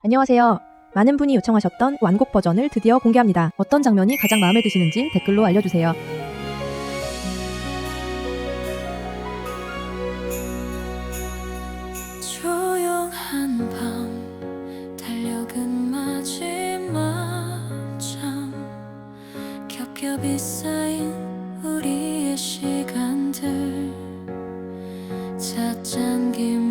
안녕하세요. 많은 분이 요청하셨던 완곡 버전을 드디어 공개합니다. 어떤 장면이 가장 마음에 드시는지 댓글로 알려주세요. 우리의 시간들 찻잔 김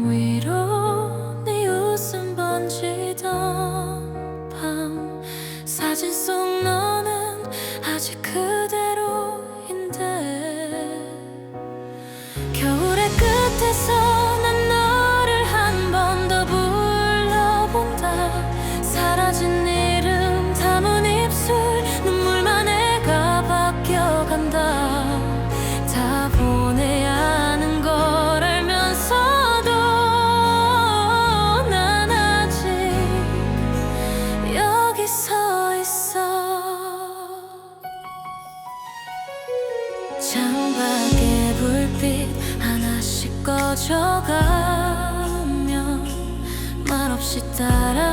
불빛 하나씩 꺼져가면 말없이 따라